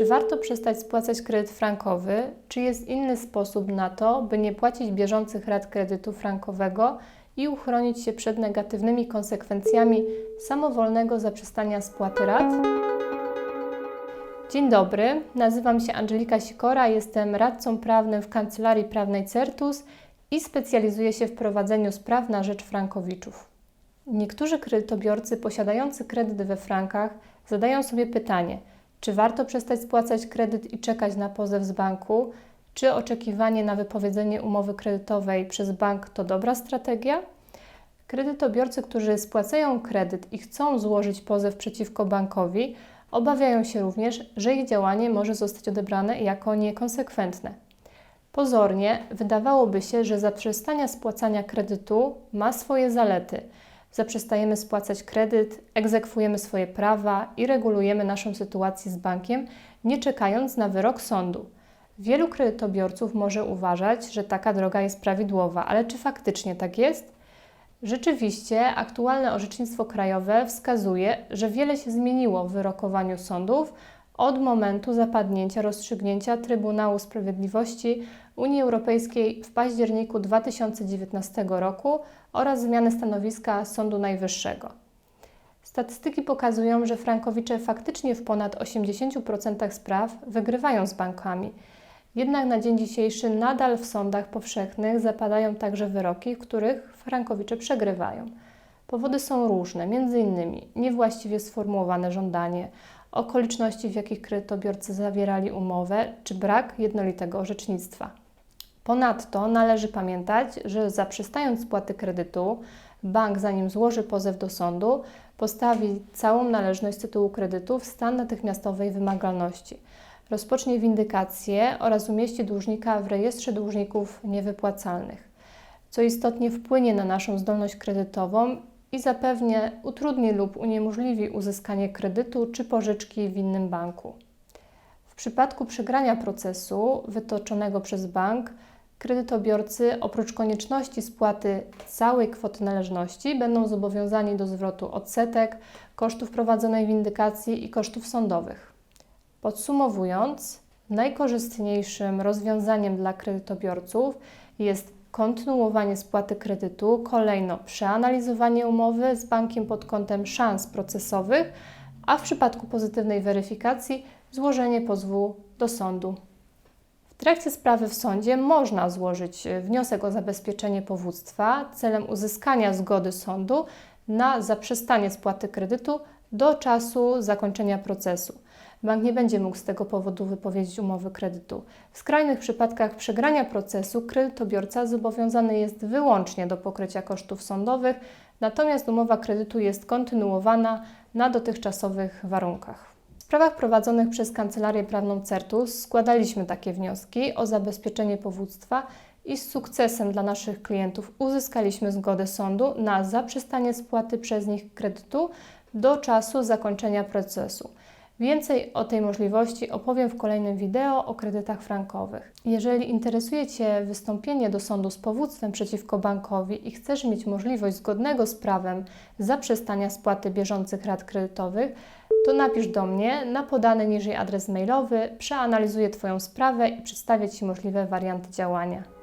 Czy warto przestać spłacać kredyt frankowy? Czy jest inny sposób na to, by nie płacić bieżących rat kredytu frankowego i uchronić się przed negatywnymi konsekwencjami samowolnego zaprzestania spłaty rat? Dzień dobry, nazywam się Angelika Sikora, jestem radcą prawnym w Kancelarii Prawnej Certus i specjalizuję się w prowadzeniu spraw na rzecz frankowiczów. Niektórzy kredytobiorcy posiadający kredyt we frankach zadają sobie pytanie, czy warto przestać spłacać kredyt i czekać na pozew z banku, czy oczekiwanie na wypowiedzenie umowy kredytowej przez bank to dobra strategia? Kredytobiorcy, którzy spłacają kredyt i chcą złożyć pozew przeciwko bankowi, obawiają się również, że ich działanie może zostać odebrane jako niekonsekwentne. Pozornie wydawałoby się, że zaprzestania spłacania kredytu ma swoje zalety. Zaprzestajemy spłacać kredyt, egzekwujemy swoje prawa i regulujemy naszą sytuację z bankiem, nie czekając na wyrok sądu. Wielu kredytobiorców może uważać, że taka droga jest prawidłowa, ale czy faktycznie tak jest? Rzeczywiście, aktualne orzecznictwo krajowe wskazuje, że wiele się zmieniło w wyrokowaniu sądów od momentu zapadnięcia rozstrzygnięcia Trybunału Sprawiedliwości Unii Europejskiej w październiku 2019 roku oraz zmiany stanowiska Sądu Najwyższego. Statystyki pokazują, że frankowicze faktycznie w ponad 80% spraw wygrywają z bankami. Jednak na dzień dzisiejszy nadal w sądach powszechnych zapadają także wyroki, w których frankowicze przegrywają. Powody są różne, m.in. niewłaściwie sformułowane żądanie, okoliczności, w jakich kredytobiorcy zawierali umowę, czy brak jednolitego orzecznictwa. Ponadto należy pamiętać, że zaprzestając spłaty kredytu, bank, zanim złoży pozew do sądu, postawi całą należność z tytułu kredytu w stan natychmiastowej wymagalności. Rozpocznie windykację oraz umieści dłużnika w rejestrze dłużników niewypłacalnych, co istotnie wpłynie na naszą zdolność kredytową i zapewnie utrudni lub uniemożliwi uzyskanie kredytu czy pożyczki w innym banku. W przypadku przegrania procesu wytoczonego przez bank, kredytobiorcy oprócz konieczności spłaty całej kwoty należności będą zobowiązani do zwrotu odsetek, kosztów prowadzonej windykacji i kosztów sądowych. Podsumowując, najkorzystniejszym rozwiązaniem dla kredytobiorców jest kontynuowanie spłaty kredytu, kolejno przeanalizowanie umowy z bankiem pod kątem szans procesowych, a w przypadku pozytywnej weryfikacji złożenie pozwu do sądu. W trakcie sprawy w sądzie można złożyć wniosek o zabezpieczenie powództwa celem uzyskania zgody sądu na zaprzestanie spłaty kredytu do czasu zakończenia procesu. Bank nie będzie mógł z tego powodu wypowiedzieć umowy kredytu. W skrajnych przypadkach przegrania procesu kredytobiorca zobowiązany jest wyłącznie do pokrycia kosztów sądowych, natomiast umowa kredytu jest kontynuowana na dotychczasowych warunkach. Sprawach prowadzonych przez Kancelarię Prawną Certus składaliśmy takie wnioski o zabezpieczenie powództwa i z sukcesem dla naszych klientów uzyskaliśmy zgodę sądu na zaprzestanie spłaty przez nich kredytu do czasu zakończenia procesu. Więcej o tej możliwości opowiem w kolejnym wideo o kredytach frankowych. Jeżeli interesuje Cię wystąpienie do sądu z powództwem przeciwko bankowi i chcesz mieć możliwość zgodnego z prawem zaprzestania spłaty bieżących rat kredytowych, to napisz do mnie na podany niżej adres mailowy, przeanalizuję Twoją sprawę i przedstawię Ci możliwe warianty działania.